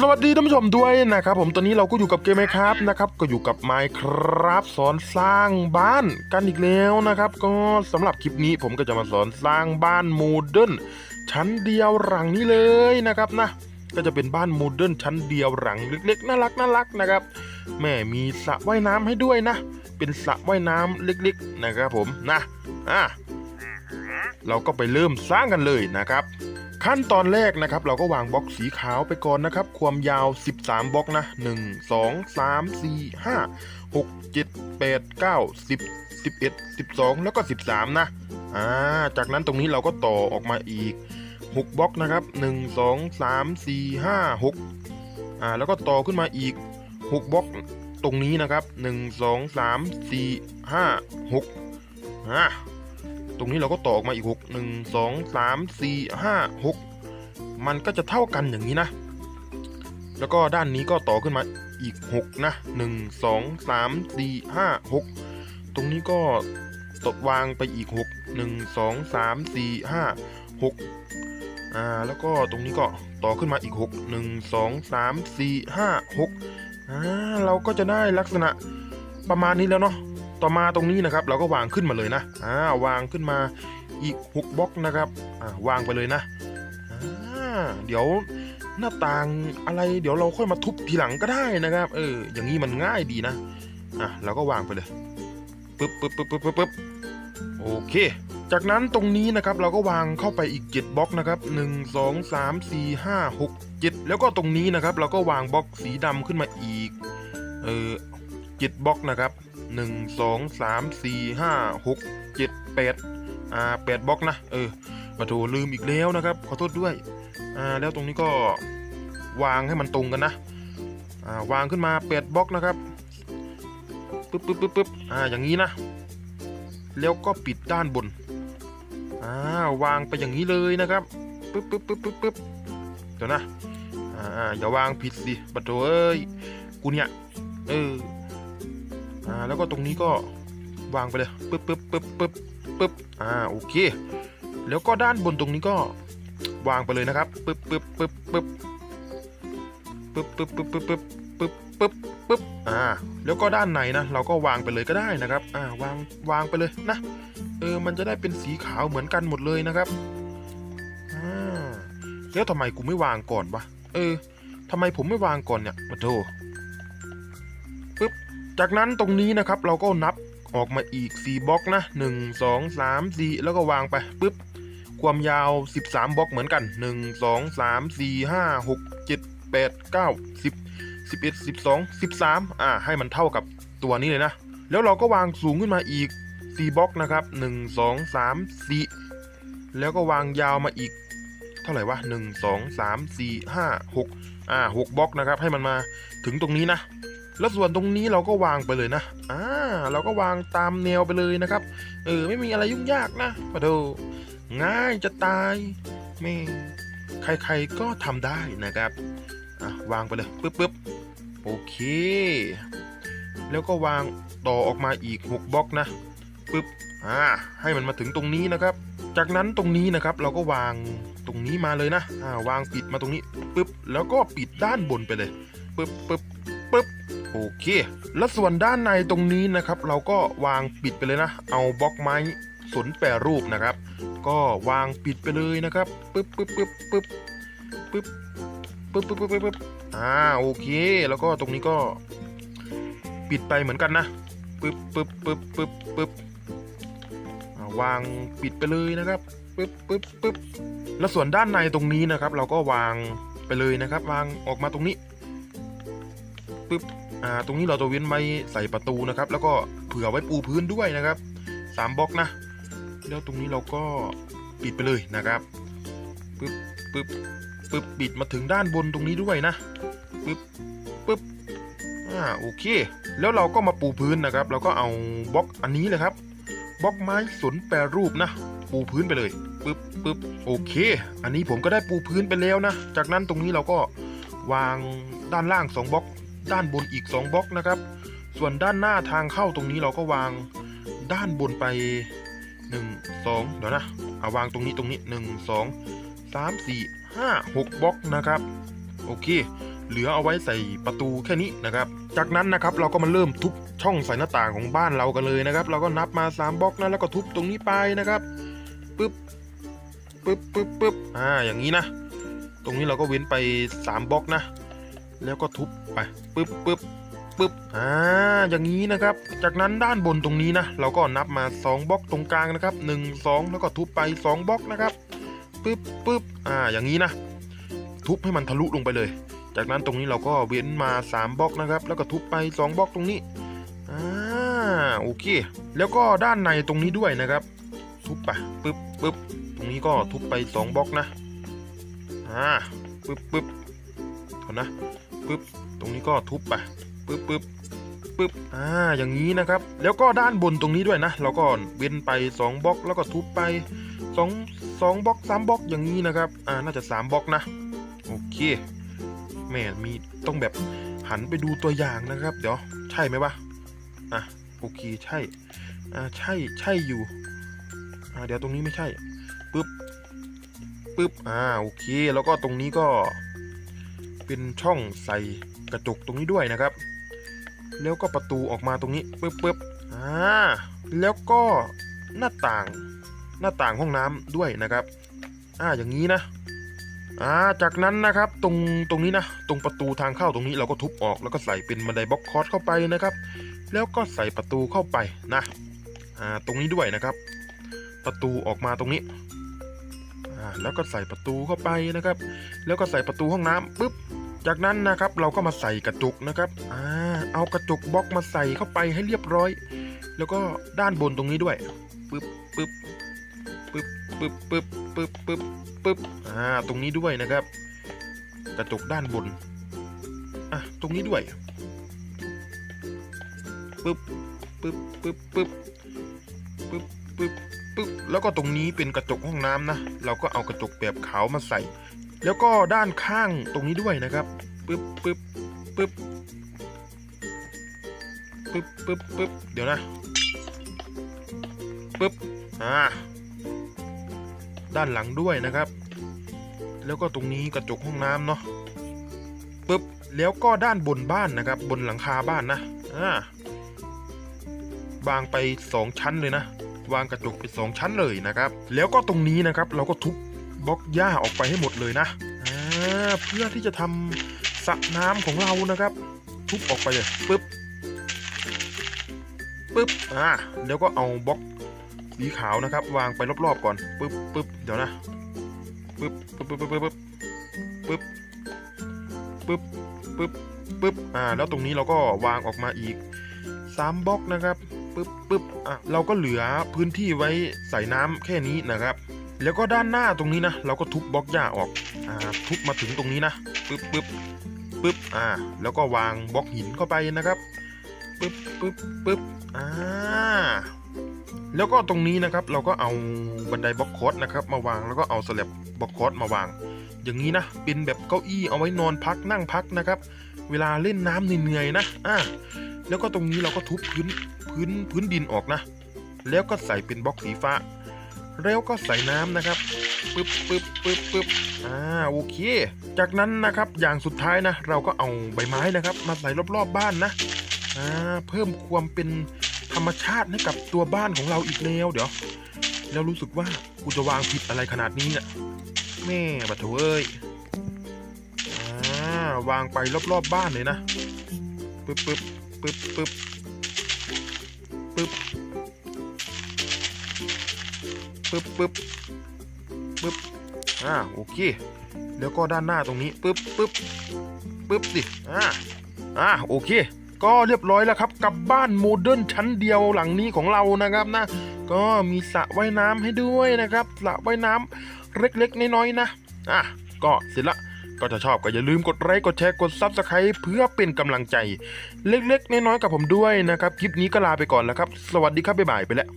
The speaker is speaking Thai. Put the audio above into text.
สวัสดีท่านผู้ชมด้วยนะครับผมตอนนี้เราก็อยู่กับเกมไมครับนะครับก็อยู่กับไมครับสอนสร้างบ้านกันอีกแล้วนะครับ ก็สำหรับคลิปนี้ผมก็จะมาสอนสร้างบ้านโมเดิร์นชั้นเดียวหลังนี้เลยนะครับนะก็จะเป็นบ้านโมเดิร์นชั้นเดียวหลังเล็กๆน่ารักน่ารักนะครับแม่มีสระว่ายน้ำให้ด้วยนะ เป็นสระว่ายน้ำเล็กๆนะครับผมนะอะเราก็ไปเริ่มสร้างกันเลยนะครับ ขั้นตอนแรกนะครับ เราก็วางบล็อกสีขาวไปก่อนนะครับ ความยาว 13บล็อกนะ 1 2 3 4 5 6 7 8 9 10 11 12 แล้วก็ 13 นะอ่าจากนั้นตรงนี้เราก็ต่อออกมาอีก 6บล็อกนะครับ 1 2 3 4 5 6อ่าแล้วก็ต่อขึ้นมาอีก 6บล็อกตรงนี้นะครับ 1 2 3 4 5 6อ่า ตรงนี้เราก็ต่อออกมาอีก 6 1 2 3 4 5 6 มันก็จะเท่ากันอย่างนี้นะ แล้วก็ด้านนี้ก็ต่อขึ้นมาอีก 6 นะ 1 2 3 4 5 6 ตรงนี้ก็ตดวางไปอีก 6 1 2 3 4 5 6อ่าแล้วก็ตรงนี้ก็ต่อขึ้นมาอีก 6 1 2 3 4 5 6อ่าเราก็จะได้ลักษณะประมาณนี้แล้วเนาะ ต่อมาตรงนี้นะครับ เราก็วางขึ้นมาเลยนะอ่าวางขึ้นมาอีก6บล็อกนะครับอ่าวางไปเลยนะอ่าเดี๋ยวหน้าต่างอะไร เดี๋ยวเราค่อยมาทุบทีหลังก็ได้นะครับ เออ อย่างนี้มันง่ายดีนะอะเราก็วางไปเลยปึ๊บปึ๊บปึ๊บปึ๊บปึ๊บบโอเค จากนั้นตรงนี้นะครับเราก็วางเข้าไปอีก 7บล็อกนะครับ 1 2 3 4 5 6 7 แล้วก็ตรงนี้นะครับ เราก็วางบล็อกสีดำขึ้นมาอีก เออ7บล็อกนะครับ หนึ่งสองสามสี่ห้าหกเจ็ดแปดอ่าแปดบล็อกนะเออมาโถลืมอีกแล้วนะครับ ขอโทษด้วยอ่าแล้วตรงนี้ก็วางให้มันตรงกันนะอ่าวางขึ้นมาแปดบล็อกนะครับปึ๊บปึ๊บปึ๊บปึ๊บอ่าอย่างนี้นะ แล้วก็ปิดด้านบนอ่าวางไปอย่างนี้เลยนะครับปึ๊บปึ๊บปึ๊บปึ๊บปึ๊บเดี๋ยวนะอ่าอย่าวางผิดสิบัตโถเอ้ยกูเนี่ยเออ อ่าแล้วก็ตรงนี้ก็วางไปเลยปึ๊บปึ๊บปึ๊บปึ๊บปึ๊บอ่าโอเค แล้วก็ด้านบนตรงนี้ก็วางไปเลยนะครับปึ๊บปึ๊บปึ๊บปึ๊บปึ๊บปึ๊บปึ๊บปึ๊บปึ๊บปึ๊บปึ๊บปึ๊บอ่าแล้วก็ด้านในนะเราก็วางไปเลยก็ได้นะครับอ่าวางวางไปเลยนะเออมันจะได้เป็นสีขาวเหมือนกันหมดเลยนะครับอ่าแล้วทำไมกูไม่วางก่อนวะเออทำไมผมไม่วางก่อนเนี่ยมาโธ จากนั้นตรงนี้นะครับเราก็นับออกมาอีก 4บล็อกนะ 1 2 3 4 แล้วก็วางไปปุ๊บ ความยาว 13บล็อกเหมือนกัน 1 2 3 4 5 6 7 8 9 10 11 12 13อ่าให้มันเท่ากับตัวนี้เลยนะ แล้วเราก็วางสูงขึ้นมาอีก 4บล็อกนะครับ 1 2 3 4 แล้วก็วางยาวมาอีก เท่าไหร่วะ 1 2 3 4 5 6อ่า6บล็อกนะครับ ให้มันมาถึงตรงนี้นะ แล้วส่วนตรงนี้เราก็วางไปเลยนะ อ่า เราก็วางตามแนวไปเลยนะครับ เออ ไม่มีอะไรยุ่งยากนะปะโถง่ายจะตายแม่ใครๆก็ทำได้นะครับ อะ วางไปเลยปึ๊บปึ๊บโอเค แล้วก็วางต่อออกมาอีก 6บล็อกนะปึ๊บ อ่า ให้มันมาถึงตรงนี้นะครับ จากนั้นตรงนี้นะครับเราก็วางตรงนี้มาเลยนะ อ่า วางปิดมาตรงนี้ปึ๊บ แล้วก็ปิดด้านบนไปเลยปึ๊บปึ๊บปึ๊บ โอเค แล้วส่วนด้านในตรงนี้นะครับ เราก็วางปิดไปเลยนะ เอาบล็อกไม้สนแปรรูปนะครับ ก็วางปิดไปเลยนะครับปึ๊บปึ๊บปึ๊บปึ๊บปึ๊บปึ๊บปึ๊บปึ๊บปึ๊บปึ๊บอ่าโอเค แล้วก็ตรงนี้ก็ ปิดไปเหมือนกันนะปึ๊บปึ๊บปึ๊บปึ๊บปึ๊บวางปิดไปเลยนะครับปึ๊บปึ๊บปึ๊บแล้วส่วนด้านในตรงนี้นะครับ เราก็วางไปเลยนะครับ วางออกมาตรงนี้ปึ๊บ อ่าตรงนี้เราจะเว้นไว้ใส่ประตูนะครับ แล้วก็เผื่อไว้ปูพื้นด้วยนะครับสามบล็อกนะ แล้วตรงนี้เราก็ปิดไปเลยนะครับปึ๊บปึ๊บปึ๊บปิดมาถึงด้านบนตรงนี้ด้วยนะปึ๊บปึ๊บอ่าโอเค แล้วเราก็มาปูพื้นนะครับ เราก็เอาบล็อกอันนี้เลยครับบล็อกไม้สนแปรรูปนะ ปูพื้นไปเลยปึ๊บปึ๊บโอเค อันนี้ผมก็ได้ปูพื้นไปแล้วนะ จากนั้นตรงนี้เราก็วางด้านล่างสองบล็อก ด้านบนอีก 2บล็อกนะครับ ส่วนด้านหน้าทางเข้าตรงนี้เราก็วางด้านบนไป 1 2 เดี๋ยวนะเอาวางตรงนี้ตรงนี้ 1 2 3 4 5 6บล็อกนะครับ โอเค เหลือเอาไว้ใส่ประตูแค่นี้นะครับ จากนั้นนะครับเราก็มาเริ่มทุบช่องใส่หน้าต่างของบ้านเรากันเลยนะครับ เราก็นับมา 3บล็อกนะแล้วก็ทุบตรงนี้ไปนะครับปึ๊บปึ๊บปึ๊บปึ๊บอ่าอย่างนี้นะ ตรงนี้เราก็เว้นไป 3บล็อกนะ แล้วก็ทุบไปปึ๊บปึ๊บปึ๊บอ่าอย่างนี้นะครับ จากนั้นด้านบนตรงนี้นะเราก็นับมา 2บล็อกตรงกลางนะครับ 1 2 แล้วก็ทุบไป 2บล็อกนะครับปึ๊บปึ๊บอ่าอย่างนี้นะ ทุบให้มันทะลุลงไปเลย จากนั้นตรงนี้เราก็เว้นมา 3บล็อกนะครับ แล้วก็ทุบไป 2บล็อกตรงนี้อ่าโอเค แล้วก็ด้านในตรงนี้ด้วยนะครับ ทุบไปปึ๊บปึ๊บตรงนี้ก็ทุบไป 2บล็อกนะอ่าปึ๊บปึ๊บ เอะนะปึ๊บตรงนี้ก็ทุบไปปึ๊บปึ๊บปึ๊บอ่าอย่างนี้นะครับ แล้วก็ด้านบนตรงนี้ด้วยนะ เราก็เว้นไป 2บล็อกแล้วก็ทุบไป2 2บล็อก3บล็อกอย่างนี้นะครับอ่าน่าจะ3บล็อกนะโอเคแม่มีต้องแบบหันไปดูตัวอย่างนะครับ เดี๋ยวใช่ไหมวะอะโอเคใช่อ่าใช่ใช่อยู่อ่าเดี๋ยวตรงนี้ไม่ใช่ปึ๊บปึ๊บอ่าโอเค แล้วก็ตรงนี้ก็ เป็นช่องใส่กระจกตรงนี้ด้วยนะครับ แล้วก็ประตูออกมาตรงนี้ปึ๊บปึ๊บอ่าแล้วก็หน้าต่างหน้าต่างห้องน้ำด้วยนะครับ อ่าอย่างนี้นะอ่าจากนั้นนะครับตรงตรงนี้นะ ตรงประตูทางเข้าตรงนี้เราก็ทุบออกแล้วก็ใส่เป็นบันไดบล็อกคอร์สเข้าไปนะครับ แล้วก็ใส่ประตูเข้าไปนะอ่าตรงนี้ด้วยนะครับ ประตูออกมาตรงนี้อ่าแล้วก็ใส่ประตูเข้าไปนะครับ แล้วก็ใส่ประตูห้องน้ำปุ๊บ จากนั้นนะครับเราก็มาใส่กระจกนะครับอ่าเอากระจกบล็อกมาใส่เข้าไปให้เรียบร้อย แล้วก็ด้านบนตรงนี้ด้วยปึ๊บปึ๊บปึ๊บปึ๊บปึ๊บปึ๊บปึ๊บปึ๊บอ่าตรงนี้ด้วยนะครับ กระจกด้านบนอะตรงนี้ด้วยปึ๊บปึ๊บปึ๊บปึ๊บปึ๊บปึ๊บปึ๊บแล้วก็ตรงนี้เป็นกระจกห้องน้ำนะ เราก็เอากระจกแบบขาวมาใส่ แล้วก็ด้านข้างตรงนี้ด้วยนะครับปึ๊บปึ๊บปึ๊บปึ๊บปึ๊บปึ๊บเดี๋ยวนะปึ๊บอ่าด้านหลังด้วยนะครับ แล้วก็ตรงนี้กระจกห้องน้ำเนาะปึ๊บแล้วก็ด้านบนบ้านนะครับ บนหลังคาบ้านนะอ่าวางไปสองชั้นเลยนะ วางกระจกไปสองชั้นเลยนะครับ แล้วก็ตรงนี้นะครับ เราก็ทุบ บล็อกหญ้าออกไปให้หมดเลยนะเพื่อที่จะทำสระน้ำของเรานะครับ ทุบออกไปเลยปึ๊บปึ๊บอ่าแล้วก็เอาบล็อกสีขาวนะครับ วางไปรอบๆก่อนปึ๊บปึ๊บเดี๋ยวนะปึ๊บปึ๊บปึ๊บปึ๊บปึ๊บปึ๊บปึ๊บปึ๊บปึ๊บอ่า แล้วตรงนี้เราก็วางออกมาอีกสามบล็อกนะครับปึ๊บปึ๊บอะเราก็เหลือพื้นที่ไว้ใส่น้ำแค่นี้นะครับ แล้วก็ด้านหน้าตรงนี้นะ เราก็ทุบบล็อกหญ้าออกอ่าทุบมาถึงตรงนี้นะปึ๊บปึ๊บปึ๊บอ่า แล้วก็วางบล็อกหินเข้าไปนะครับปึ๊บปึ๊บปึ๊บอ่าแล้วก็ตรงนี้นะครับเราก็เอาบันไดบล็อกคอร์สนะครับ มาวางแล้วก็เอาสลับบล็อกคอร์สมาวาง อย่างนี้นะเป็นแบบเก้าอี้เอาไว้นอนพักนั่งพักนะครับ เวลาเล่นน้ำเหนื่อยๆนะอ่าแล้วก็ตรงนี้เราก็ทุบพื้นพื้นพื้นดินออกนะ แล้วก็ใส่เป็นบล็อกสีฟ้า แล้วก็ใส่น้ำนะครับปึ๊บปึ๊บปึ๊บปึ๊บอ่าโอเค จากนั้นนะครับอย่างสุดท้ายนะ เราก็เอาใบไม้นะครับ มาใส่รอบๆบบ้านนะอ่าเพิ่มความเป็นธรรมชาติให้กับตัวบ้านของเราอีกแล้วเดี๋ยว แล้วรู้สึกว่ากูจะวางผิดอะไรขนาดนี้เนี่ยแม่บัดเถเอ้ยอ่าวางไปรอบๆบบ้านเลยนะปึ๊บปึ๊บปึ๊บปึ๊บปึ๊บ ปึ๊บปึ๊บปึ๊บอ่าโอเค แล้วก็ด้านหน้าตรงนี้ปึ๊บปึ๊บปึ๊บสิอ่าอ่าโอเค ก็เรียบร้อยแล้วครับ กับบ้านโมเดิร์นชั้นเดียวหลังนี้ของเรานะครับนะ ก็มีสระว่ายน้ำให้ด้วยนะครับสระว่ายน้ำเล็กๆน้อยๆนะอะก็เสร็จละก็ถ้าชอบก็อย่าลืมกดไลค์กดแชร์กดซับสไคร b ์เพื่อเป็นกำลังใจ เล็กๆ น้อยๆ กับผมด้วยนะครับ คลิปนี้ก็ลาไปก่อนแล้วครับ สวัสดีครับ บ๊ายบายไปแล้ว